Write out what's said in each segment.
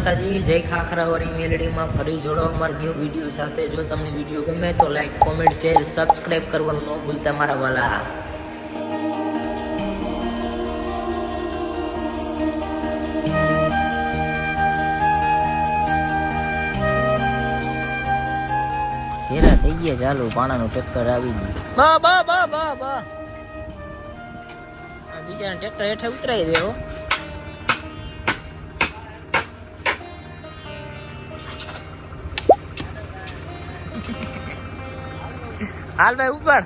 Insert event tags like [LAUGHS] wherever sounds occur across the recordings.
માતાજી જય ખાખરાવાળી મેલડીમાં ફરી જોડો અમારા ન્યૂ વીડિયો સાથે. જો તમને વીડિયો ગમે તો લાઈક કોમેન્ટ શેર સબસ્ક્રાઇબ કરવાનું ન ભૂલતા મારા વાલા. ફેરા થઈ ગયા ચાલુ પાણાનું ટ્રેક્ટર આવી ગયું. બા બા બા બા બા. આ બીજાને ટ્રેક્ટર હેઠે ઉતરાઈ દેવો હાલ ભાઈ ઉપર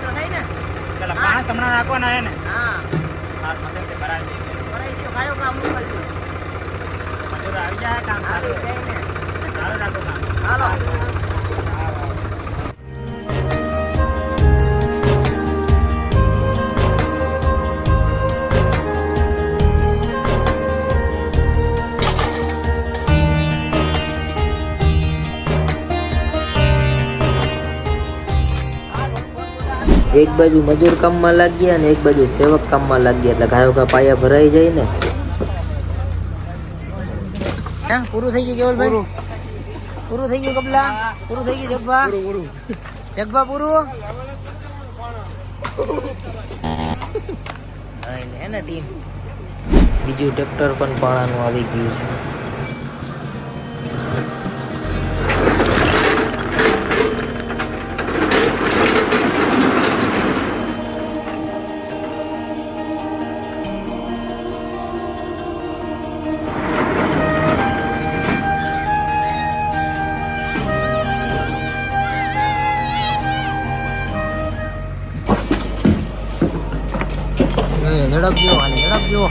પેલા પાંચ હમણાં નાખવાના હે ને. હા. હાથ મતલબ દઈએ ભરાઈ ખાયો કામ મોકલજો મજૂર આવી જાય કામ સારું. સારું રાખો કામ. હાલો. એક બાજુ મજૂર કામમાં લાગ્યા અને એક બાજુ સેવક કામમાં લાગ્યા. એટલે ગાયો ગા પાયા ભરાઈ જાય ને. પૂરું થઈ ગયું કેવલભાઈ? પૂરું. થઈ ગયું કપલા? પૂરું થઈ ગયું જગભા? જગભા પૂરું? એને ટીમ. બીજું ટ્રેક્ટર પણ પાણાનું આવી ગયું છે. એ ઝડપજો હાલી ઝડપજો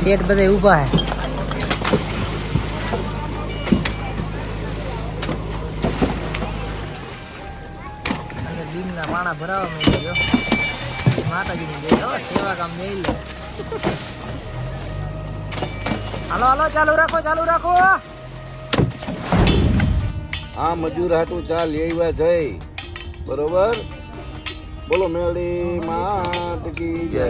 શેઠ બધા ઊભા હે અંદર બીમના પાણા ભરાવા માંડ્યો માતાજીની જય, હો, સેવા કામ મેલ હાલો હાલો, ચાલુ રાખો ચાલુ રાખો. આ મજૂર હાટું ચાલ એવા જઈ બરોબર? બોલો મેળી માત કી જય.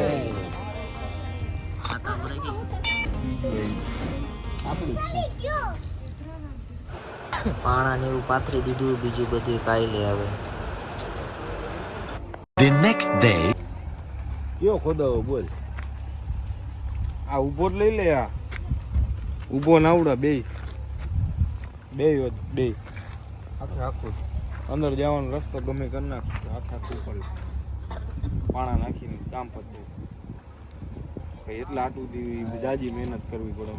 પાણા ને એવું પાથરી દીધું બીજું બધું કાઈ લે આવે. The next day. કયો ખોદાવો બોલ. આ ઊભો લઈ લે આ. ઊભો નાવડા બે. બે બે. આખે આખું અંદર જવાનો રસ્તો ગમે કરી નાખ આખા આખું પડે. પાણા નાખીને કામ પતે. ભાઈ એટલે આટલું દીવી જાજી મહેનત કરવી પડે.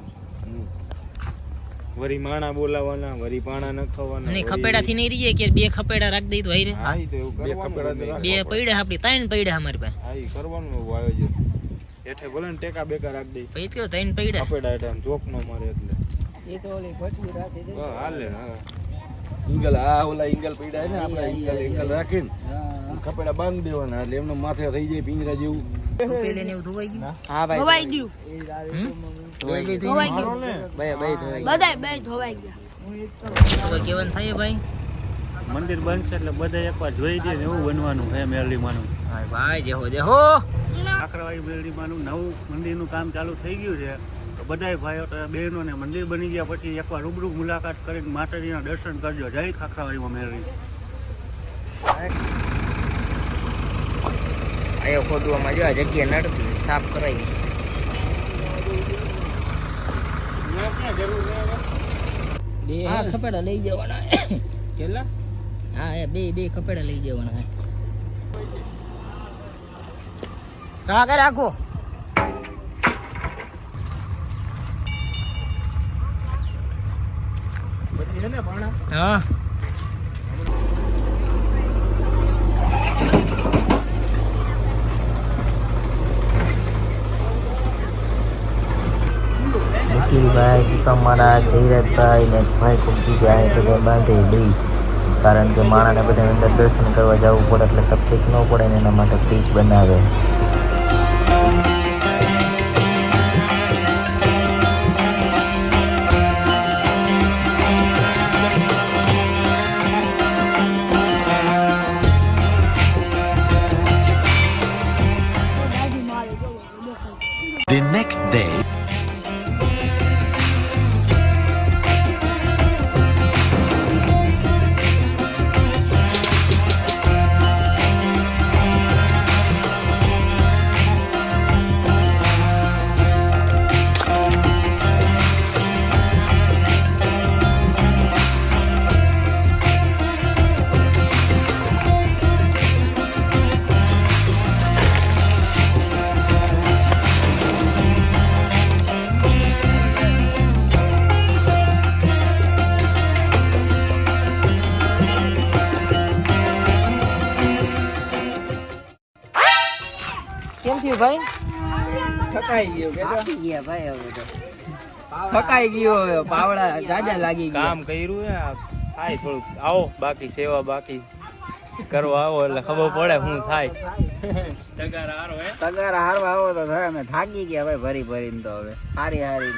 વરી માણા બોલાવાના વરી પાણા નખાવાના નહીં ખપેડા થી નહીં રહીએ કે બે ખપેડા રાખ દઈ તો હાઈ રે તો એવું કરવાનું જ બે પૈડા. આપડી ત્રણ પૈડા અમારી પાસે. હા ઈ કરવાનું એવું આયોજન હેઠે ભલે ને ટેકા બેકા રાખ દે. પછી કેવું ત્રણ પૈડા કપેડા એટલે જોક નો મારે એટલે. એ તો ઓલી ભટવી રાખી દે. હા, હાલે હા. ઇંગલ આ ઓલા ઇંગલ પીડા ને આપણે ઇંગલ ઇંગલ રાખીને કપડા બાંધી દેવાના એટલે એમનું માથે થઈ જાય પિંજરા જેવું. પેલે ને એવું ધોવાઈ ગયું? હા ભાઈ ધોવાઈ ગયું. હમ? ધોવાઈ ગયું. ધોવાઈ ધોવાઈ ગયું. બે બે ધોવાઈ બધાય બે ધોવાઈ ગયા. હવે કેવાનું થાય ભાઈ? મંદિર બનશે એટલે બધા એકવાર જોઈ દે ને એવું બનવાનું હે મેરડી માનું ભાઈ જેહો જેહો. આખરવાડી મેરડી માનું નવું મંદિરનું કામ ચાલુ થઈ ગયું છે. તો બધાય ભાઈઓ બહેનોને મંદિર બની ગયા પછી એકવાર રૂબરૂ મુલાકાત કરીને માતાજીના દર્શન કરજો. જય ખાખરાવાડીમાં મેળવી આયો ખોદવામાં જો આ જગ્યા નડતી સાફ કરાવી બે હા. ખપેડા લઈ જવાના. કેટલા? હા એ બે બે ખપેડા લઈ જવાના હા કે રાખો પછી છે ને પાણા હા. નિખિલભાઈ દીપામાળા જયરાજભાઈ ને ભાઈ કુમકી જાય બધા બાંધે બ્રિજ કારણ કે માણાને બધા અંદર દર્શન કરવા જવું પડે એટલે તકલીફ ન પડે ને એના માટે બ્રિજ બનાવે. થકાઈ ગયો કે ગયા ભાઈ હવે તો. થકાઈ ગયો હવે પાવડા જાજા લાગી કામ કર્યું હે થાય થોડુંક. આવો બાકી સેવા બાકી. કરવા આવો એટલે ખબર પડે શું થાય. તગાર હારો હે. તગાર હારવા આવો તો થાય અમે થાકી ગયા ભાઈ ભરી ભરીને તો હવે. હારી હારી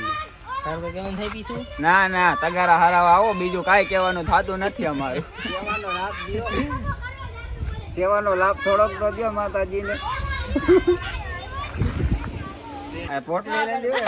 ના ના તગારા હારાવા આવો બીજું કાંઈ કહેવાનું થતું નથી અમારું. સેવાનો લાભ થોડોક તો દો માતાજીને. પોટલી લઈ લેવું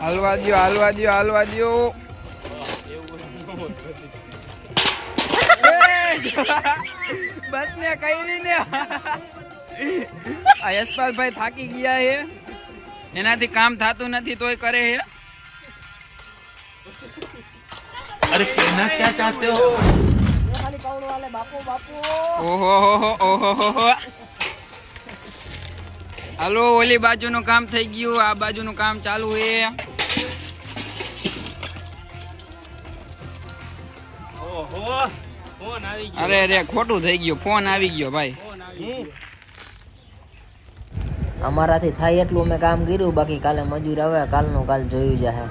હાલવા હાલવા દ્યો હાલવા દ્યો બસ ને કઈ ને. યશપાલભાઈ થાકી ગયા છે એનાથી કામ થતું નથી તોય કરે છે ચાહતે હો? હો, ઓહો હો હો. હાલો ઓલી બાજુનું કામ થઈ ગયું. આ બાજુનું કામ ચાલુ છે ઓહો ફોન આવી ગયો. અરે અરે ખોટું થઈ ગયું. ફોન આવી ગયો ભાઈ. અમારાથી થાય એટલું મેં કામ કર્યું બાકી કાલે મજૂર આવે કાલનું કાલ જોયું જાહે.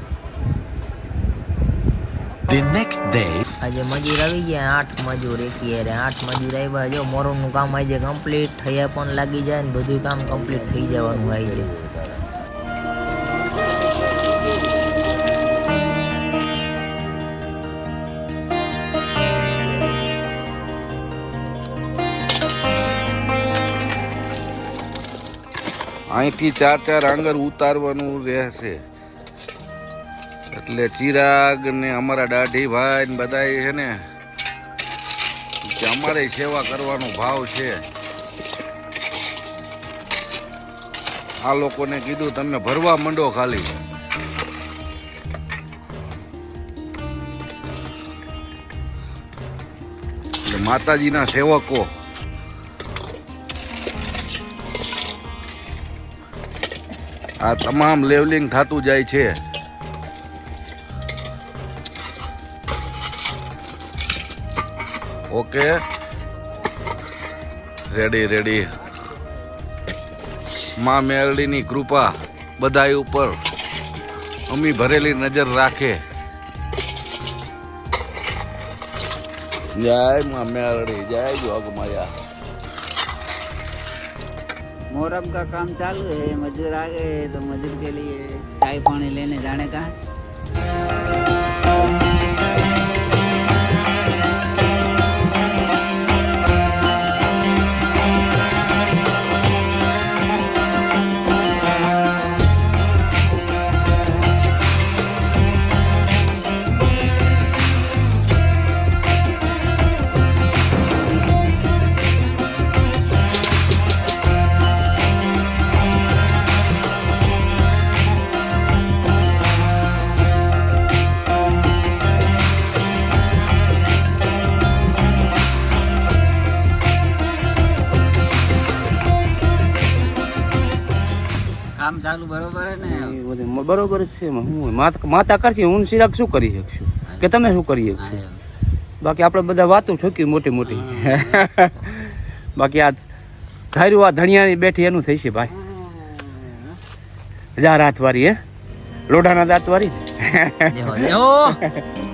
The next day, આજે મજૂર આવી ગયા, આઠ મજૂર એકી હારે. આઠ મજૂર આવ્યા, જો મોરનું કામ આજે કમ્પ્લીટ થયા પણ લાગી જાય ને બધું કામ કમ્પ્લીટ થઈ જવાનું આવી અહીંથી ચાર ચાર આંગર ઉતારવાનું રહેશે. એટલે ચિરાગ ને અમારા દાઢી ભાઈ ને બધા છે ને કે અમારે સેવા કરવાનો ભાવ છે. આ લોકોને કીધું તમે ભરવા માંડો ખાલી. માતાજીના સેવકો. આ તમામ લેવલિંગ થતું જાય છે. ઓકે રેડી રેડી માં મેરડીની કૃપા બધાય ઉપર અમી ભરેલી નજર રાખે જય માં મેરડી જય જોગમાયા मोहरम का काम चालू है मजदूर आ गए हैं, तो मजदूर के लिए चाय पानी लेने जाने का है। ચાલુ બરોબર ને? બરોબર જ છે માતા કરશે હું સિરાગ શું કરી શકશું? કે તમે શું કરી શકશો? બાકી આપણે બધા વાતો ઠોકી મોટી મોટી. [LAUGHS] બાકી આ ધાર્યું આ ધણિયાની બેઠી એનું થઈ છે ભાઈ જા રાતવારી હે? લોઢાના દાંતવારી. [LAUGHS]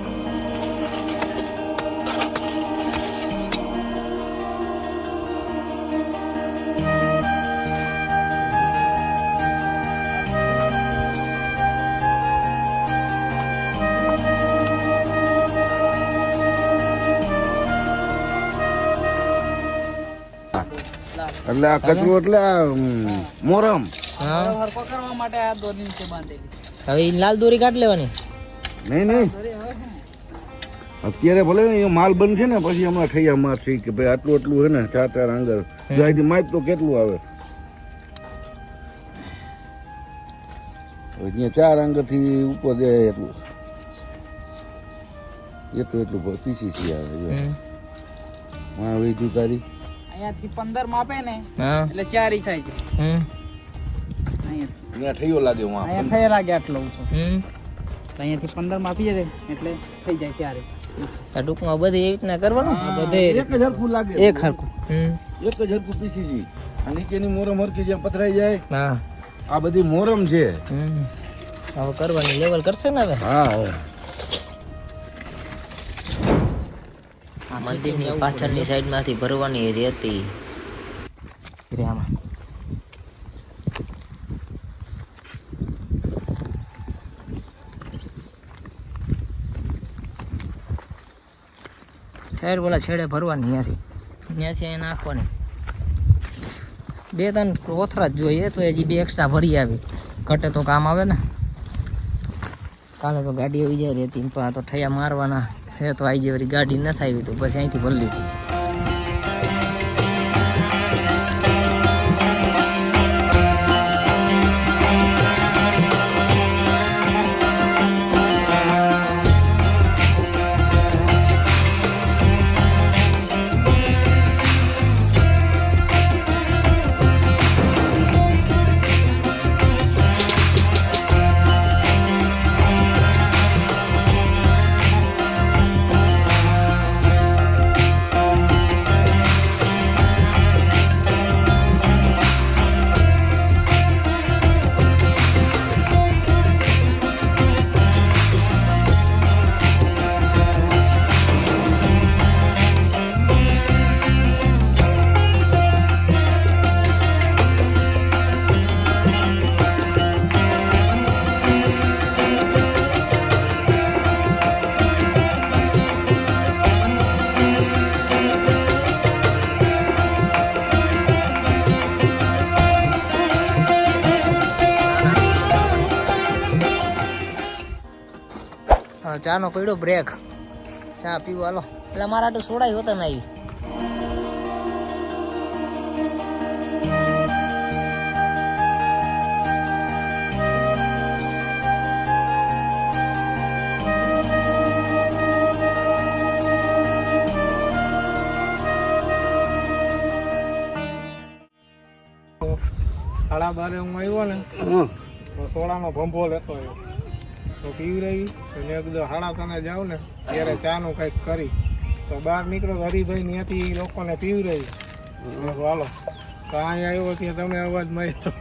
એટલે આ કચરું એટલે આ મોરમ. હા. કરવા માટે આ દોરી નીચે બાંધેલી. હવે લાલ દોરી કાઢ લેવાની? નહીં નહીં. અત્યારે ભલે ને માલ બનશે ને પછી હમણાં ઠૈયા મારશે કે ભાઈ આટલું આટલું છે ને ચાર ચાર આંગર. જો અહીંથી માપ તો કેટલું આવે? અહીંયા ચાર આંગરથી ઉપર જાય એટલું. એટલું એટલું પીસીસી આવે જો. હમ. માં વેચી તારી અહીંયાથી પંદર માપે ને હા. એટલે ચાર ઈસાઈ છે હમ. અહીંયા. અહીંયા લાગે હું અહીંયા થઈ લાગે આટલો હમ. અહીંયાથી પંદર માપી જાય એટલે થઈ જાય ચારે. આ ટૂંકમાં બધી એવી રીતના કરવાનું? બધે. એક જ હરખું લાગે. એક હરખું. હમ. એક જ હરખું પીસીસી આ નીચેની મોરમ હરખી જેમ પથરાઈ જાય હા. આ બધી મોરમ છે. હમ. હવે કરવાની લેવલ કરશે ને હવે? હા મંદિરની પાછળની સાઈડમાંથી ભરવાની રહેતી આમાં. ઠેર બોલા છેડે ભરવાની ત્યાંથી ત્યાંથી અહીંયા નાખવાની. બે ત્રણ કોથરા જ જોઈએ તો હજી બે એક્સ્ટ્રા ભરી આવી. ઘટે તો કામ આવે ને. કાલે તો ગાડી આવી જાય રેતી પણ આ તો ઠયા મારવાના. હે તો આવી જાય વળી ગાડી ન થાય તો પછી અહીંથી ભરી લીધી. ચાનો પડ્યો બ્રેક ચા પીવું હાલો. એટલે મારા તો સોડાઈ હોતા ને આવી સાડા બારે હું આવ્યો ને સોડાનો ભંભો લેતો આવ્યો. તો પીવી રહી. તો મેં કીધું હાડા તને જાઉં ને ત્યારે ચા નું કંઈક કરી. તો બહાર નીકળો તો હરિભાઈ ત્યાંથી લોકોને મેં હાલો. તો અહીંયા આવ્યો ત્યાં તમે અવાજ માર્યો.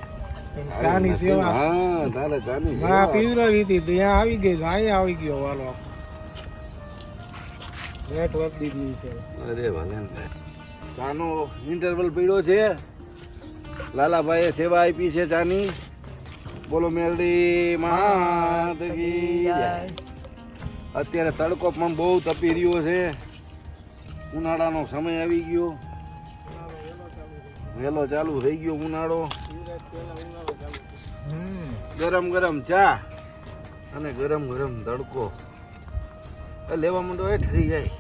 ચાની સેવા. હા તારે ચાની હા સેવા. પીવરાવી હતી ત્યાં આવી ગઈ અહીંયા આવી ગયો વાલો નેટવર્ક દીધી છે. અરે ભલે ને. ચાનો ઇન્ટરવલ પડ્યો છે. લાલાભાઈએ સેવા આપી છે ચાની. બોલો મેલડી કી અત્યારે તડકો પણ બહુ તપી રહ્યો છે. ઉનાળાનો સમય આવી ગયો. વહેલો ચાલુ થઈ ગયો ઉનાળો. ગરમ ગરમ ચા અને ગરમ ગરમ તડકો. લેવા માંડો એ થઈ જાય.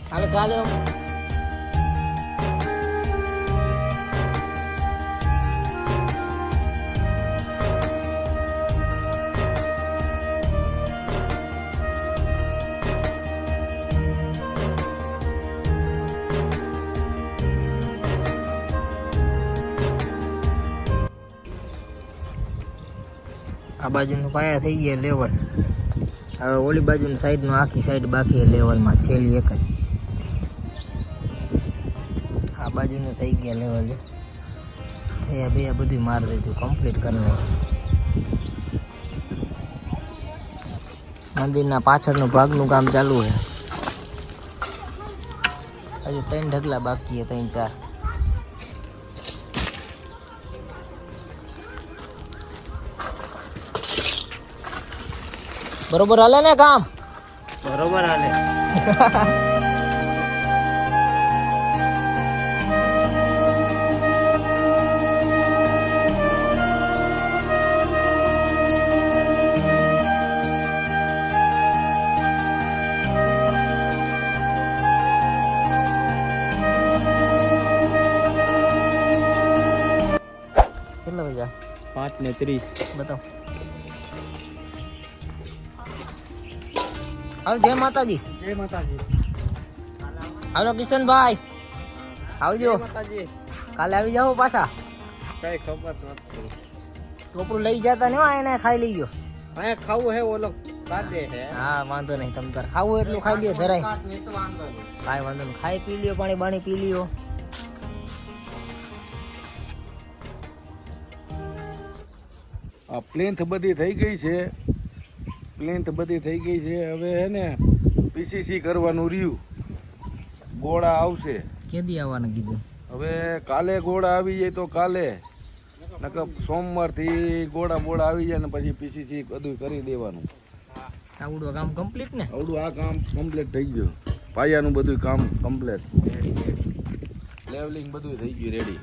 બાજુનું પાયા થઈ ગયા લેવલ હવે ઓલી બાજુની સાઈડનું આખી સાઈડ બાકી લેવલમાં છેલ્લી એક જ. આ બાજુનું થઈ ગયા લેવલ થયા બે બધું મારી દીધું કમ્પ્લીટ કરી મંદિરના પાછળનું ભાગનું કામ ચાલુ છે. હજી ત્રણ ઢગલા બાકી છે, ત્રણ ચાર. બરોબર હાલે ને કામ બરોબર હાલે કેટલા વાગ્યા? પાંચ ને ત્રીસ. બતાવો. હાલો જય માતાજી. જય માતાજી. હાલો કિશનભાઈ. આવજો. માતાજી. કાલે આવી જાઓ પાછા. કઈ ખબર નથી ટોપરું લઈ જતા ને એને ખાઈ લઈ ગયો. અહીંયા ખાવું હે ઓલો હા. વાંધો નહીં તમ તાર ખાવું એટલું ખાઈ લ્યો નહીં કાંઈ વાંધો નહીં ખાઈ પી લ્યો પાણી બાણી પી લ્યો. આ પ્લેન્થ બધી થઈ ગઈ છે. પ્લેન્થ બધી થઈ ગઈ છે. હવે હે ને પીસીસી કરવાનું રહ્યું. ગોળા આવશે. કેદી આવવાનું કીધું? હવે કાલે ગોળા આવી જાય તો કાલે. નકર સોમવારથી ગોળા બોળા આવી જાય ને પછી પીસીસી બધું કરી દેવાનું. આવડું કામ કમ્પ્લીટ ને? આવડું આ કામ કમ્પ્લીટ થઈ ગયું. પાયાનું બધું કામ કમ્પ્લીટ લેવલિંગ બધું થઈ ગયું રેડી